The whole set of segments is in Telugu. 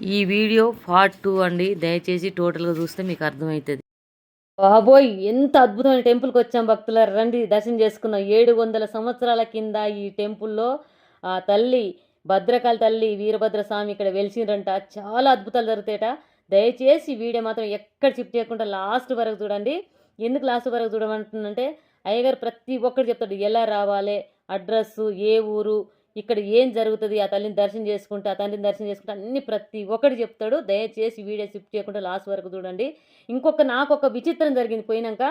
ఈ వీడియో పార్ట్ టూ అండి. దయచేసి టోటల్గా చూస్తే మీకు అర్థమవుతుంది బాబోయ్ ఎంత అద్భుతమైన టెంపుల్కి వచ్చాం భక్తుల రండి దర్శనం చేసుకున్నాం ఏడు వందల సంవత్సరాల కింద ఈ టెంపుల్లో ఆ తల్లి భద్రకాళి తల్లి వీరభద్ర స్వామి ఇక్కడ వెలిసిండ్రంట చాలా అద్భుతాలు జరుగుతాయట. దయచేసి వీడియో మాత్రం ఎక్కడ చిప్ చేయకుండా లాస్ట్ వరకు చూడండి. ఎందుకు లాస్ట్ వరకు చూడమంటుందంటే అయ్యగారు ప్రతి ఒక్కరు చెప్తాడు. ఎలా రావాలి అడ్రస్సు ఏ ఊరు ఇక్కడ ఏం జరుగుతుంది? ఆ తల్లిని దర్శనం చేసుకుంటే ఆ తల్లిని దర్శనం చేసుకుంటే అన్ని ప్రతి ఒక్కటి చెప్తాడు. దయచేసి వీడియో షిఫ్ట్ చేయకుండా లాస్ట్ వరకు చూడండి. ఇంకొక నాకు ఒక విచిత్రం జరిగింది. పోయినాక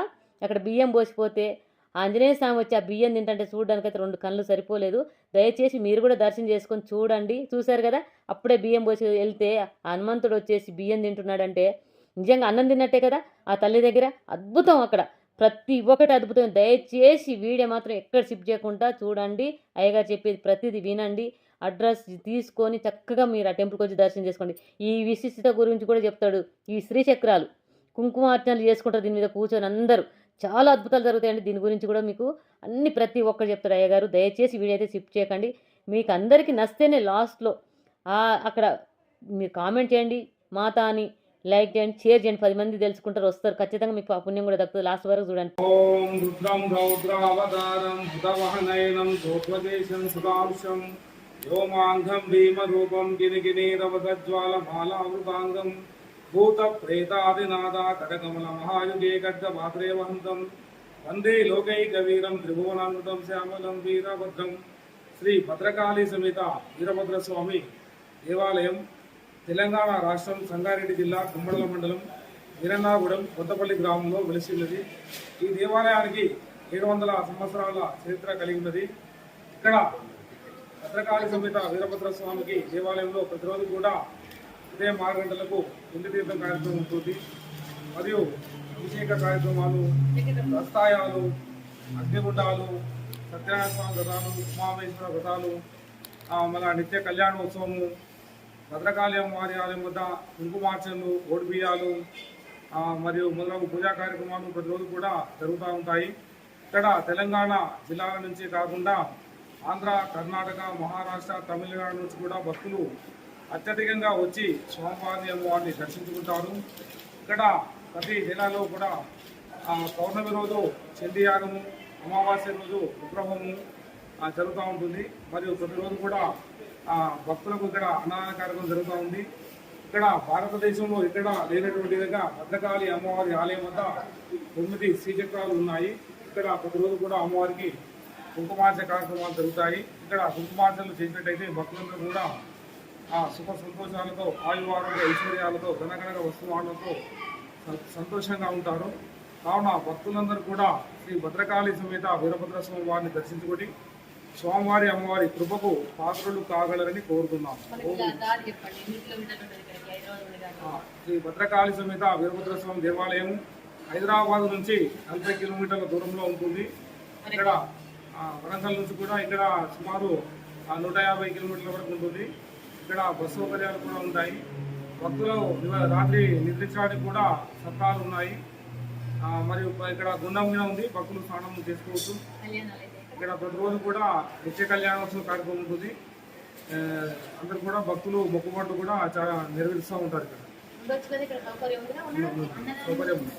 అక్కడ బియ్యం పోసిపోతే ఆంజనేయ స్వామి వచ్చి ఆ బియ్యం తింటే చూడడానికి అయితే రెండు కళ్ళు సరిపోలేదు. దయచేసి మీరు కూడా దర్శనం చేసుకొని చూడండి. చూశారు కదా? అప్పుడే బియ్యం పోసి వెళ్తే హనుమంతుడు వచ్చేసి బియ్యం తింటున్నాడంటే నిజంగా అన్నం తిన్నట్టే కదా? ఆ తల్లి దగ్గర అద్భుతం అక్కడ. ప్రతి ఒక్కటి అద్భుతం. దయచేసి వీడియో మాత్రం ఎక్కడ షిఫ్ట్ చేయకుండా చూడండి. అయ్యగారు చెప్పేది ప్రతిదీ వినండి. అడ్రస్ తీసుకొని చక్కగా మీరు ఆ టెంపుల్కి వచ్చి దర్శనం చేసుకోండి. ఈ విశిష్టత గురించి కూడా చెప్తాడు ఈ శ్రీచక్రాలు. కుంకుమార్చనలు చేసుకుంటారు దీని మీద కూర్చొని అందరూ. చాలా అద్భుతాలు జరుగుతాయండి. దీని గురించి కూడా మీకు అన్ని ప్రతి ఒక్కరు చెప్తారు అయ్యగారు. దయచేసి వీడియో అయితే షిఫ్ట్ చేయకండి. మీకు అందరికీ నస్తేనే లాస్ట్లో. అక్కడ మీరు కామెంట్ చేయండి. మాత అని లైక్ చేయండి షేర్ చేయండి. పది మంది తెలుసుకుంటారు వస్తారు. ఖచ్చితంగా మీకు ఆ పుణ్యం కూడా దక్కుతుంది. లాస్ట్ వరకు చూడండి. ఓం రుద్రం రౌద్రావతారం భుతవహనయనం సోత్వదేశం సుధాంశం వ్యోమాంగం భీమరూపం గినిగినీరవజ్వాలమాలావృతాంగం భూత ప్రేతాదినాద కటకమల మహాయుగే గడ్డ మాత్రే వహంతం వందే లోకైకవీరం త్రిభువనామృతం శ్యామలం వీరభద్రం శ్రీ భద్రకాళి సమేత వీరభద్ర స్వామి దేవాలయం. తెలంగాణ రాష్ట్రం సంగారెడ్డి జిల్లా కుమ్మడల మండలం వీరంగాగూడెం కొత్తపల్లి గ్రామంలో వెలిసిన్నది ఈ దేవాలయానికి ఏడు వందల సంవత్సరాల చరిత్ర కలిగి ఉన్నది ఇక్కడ భద్రకాళి సమేత వీరభద్ర స్వామికి దేవాలయంలో ప్రతిరోజు కూడా ఉదయం ఆరు గంటలకు ఇంటి తీర్థం కార్యక్రమం ఉంటుంది. మరియు అభిషేక కార్యక్రమాలు దస్తాయాలు అగ్నిగుండాలు సత్యనారాయణ స్వామి వ్రతాలు ఉమామేశ్వర వ్రతాలు ఆ, మన నిత్య కళ్యాణోత్సవము భద్రకాళి అమ్మవారి ఆలయం వద్ద కుంకుమార్చనలు ఓడిబియ్యాలు మరియు మొదలగు పూజా కార్యక్రమాలు ప్రతిరోజు కూడా జరుగుతూ ఉంటాయి. ఇక్కడ తెలంగాణ జిల్లాల నుంచి కాకుండా ఆంధ్ర కర్ణాటక మహారాష్ట్ర తమిళనాడు నుంచి కూడా భక్తులు అత్యధికంగా వచ్చి స్వామివారి అమ్మవారిని దర్శించుకుంటారు. ఇక్కడ ప్రతి జిల్లాలో కూడా పౌర్ణమి రోజు చండీయాగము అమావాస్య రోజు విగ్రహము జరుగుతూ ఉంటుంది. మరియు ప్రతిరోజు కూడా ఆ, భక్తులకు ఇక్కడ అన్నదాన కార్యక్రమం జరుగుతూ ఉంది. ఇక్కడ భారతదేశంలో ఇక్కడ లేనటువంటి విధంగా భద్రకాళి అమ్మవారి ఆలయం వద్ద తొమ్మిది శ్రీచక్రాలు ఉన్నాయి. ఇక్కడ ప్రతిరోజు కూడా అమ్మవారికి కుంకుమార్చ కార్యక్రమాలు జరుగుతాయి. ఇక్కడ కుంకుమార్చలు చేసినట్టయితే భక్తులందరూ కూడా ఆ సుఖ సంతోషాలతో ఆయువారోగ్య ఐశ్వర్యాలతో ధనగణక వస్తువాలతో సంతోషంగా ఉంటారు. కావున భక్తులందరూ కూడా శ్రీ భద్రకాళి సమేత వీరభద్ర స్వామి వారిని దర్శించుకొని స్వామివారి అమ్మవారి కృపకు పాత్రలు కాగలరని కోరుతున్నాం. శ్రీ భద్రకాళి సమేత వీరభద్ర స్వామి దేవాలయం హైదరాబాద్ నుంచి నలభై కిలోమీటర్ల దూరంలో ఉంటుంది. ఇక్కడ వరంగల్ నుంచి కూడా ఇక్కడ సుమారు నూట యాభై కిలోమీటర్ల వరకు ఉంటుంది. ఇక్కడ బస్సు సౌకర్యాలు కూడా ఉంటాయి. భక్తులు రాత్రి నిద్రించడానికి కూడా సత్రాలు ఉన్నాయి. మరియు ఇక్కడ గుండం ఉంది. భక్తులు స్నానం చేసుకోవచ్చు. ఇక్కడ ప్రతిరోజు కూడా నిత్య కళ్యాణోత్సవ కార్యక్రమం ఉంటుంది. అందరు కూడా భక్తులు మొక్కుబాట్లు కూడా చాలా నెరవేరుస్తూ ఉంటారు ఇక్కడ. సౌకర్యం ఉంది.